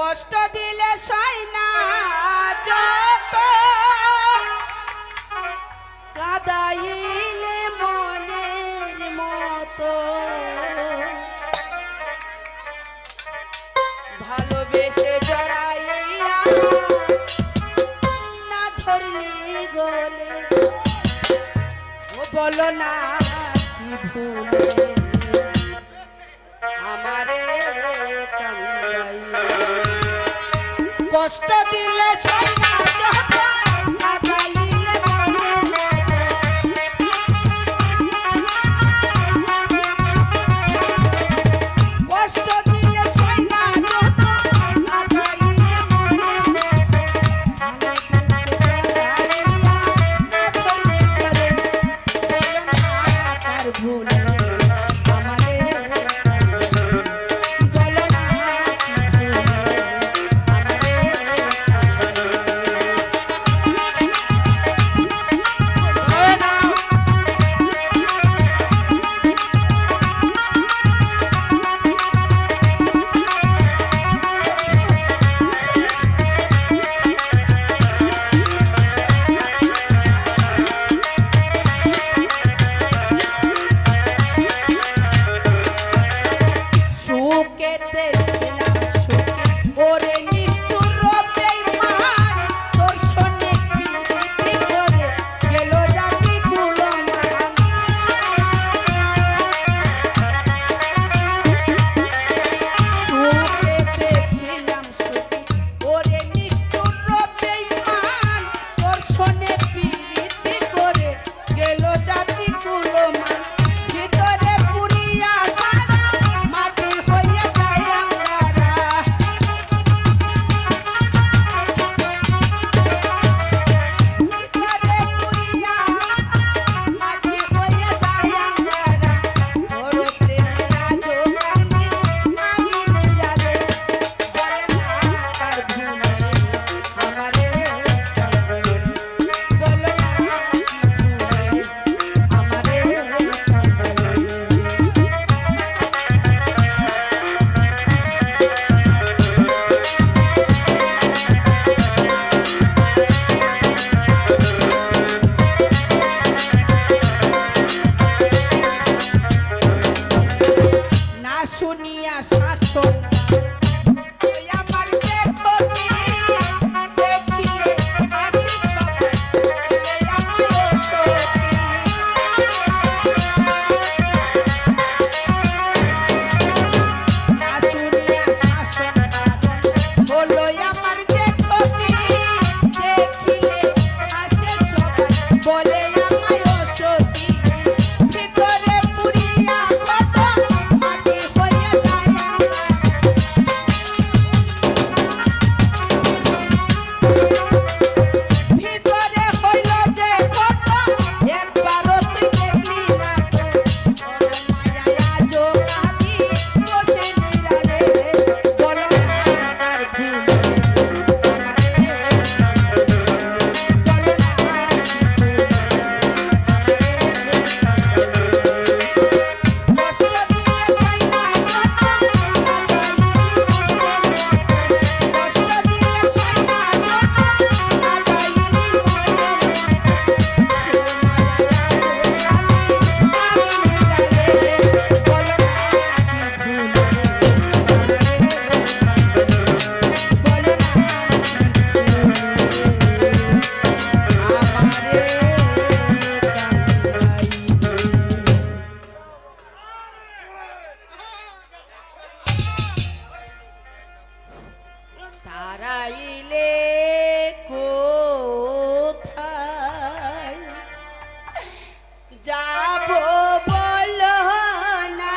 কষ্ট দিলে সয়না যত কাদাইলে মনের মতো। ভালোবেসে জড়াইয়া না ধরলি গলে বলো না ভুলে। আমারে কান্না কষ্ট দিলে হারাইলে কোথায়? যাব বল না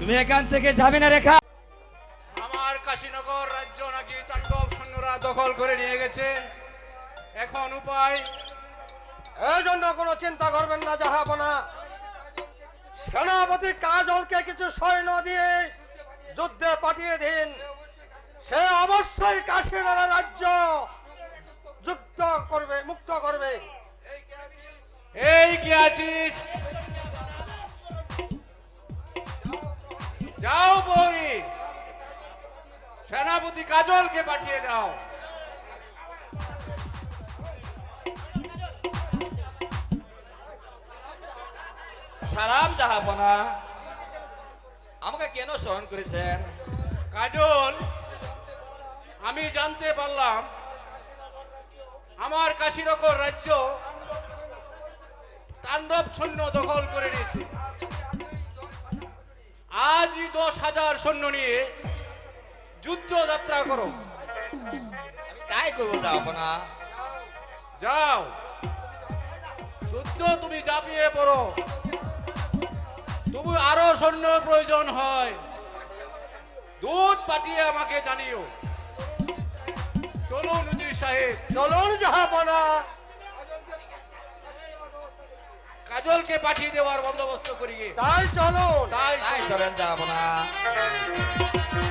থেকে যাবে না রেখা আমার কাশীনগর রাজ্য নাকি তাণ্ডব সৈন্যরা দখল করে নিয়ে গেছে। এখন উপায়? এই জন্য কোনো চিন্তা করবেন না জাহাপনা। সেনাপতি কাজলকে কিছু সৈন্য দিয়ে যুদ্ধে পাঠিয়ে দিন। সে অবশ্যই কাশীনগর রাজ্য যুক্ত করবে মুক্ত করবে। এই কি আছিস? যাও বৌরি সেনাপতি কাজলকে পাঠিয়ে দাও। সালাম জাহাপনা। আমাকে কেন স্মরণ করেছেন? কাজল আমি জানতে পারলাম আমার কাশীনগর রাজ্য তাণ্ডব সৈন্য দখল করে নিয়েছে। আজই দশ হাজার সৈন্য নিয়ে যুদ্ধ যাত্রা করো তাই করব না যাও। যুদ্ধ তুমি চাপিয়ে পড়ো। তুমি আরও সৈন্য প্রয়োজন হয়। দুধ পাঠিয়ে আমাকে জানিও। চলুন সাহেব। চলুন, জাহাপনা। কাজলকে পাঠিয়ে দেওয়ার বন্দোবস্ত করিয়ে। তাই চলো। তাই চলেন যাব জাহাপনা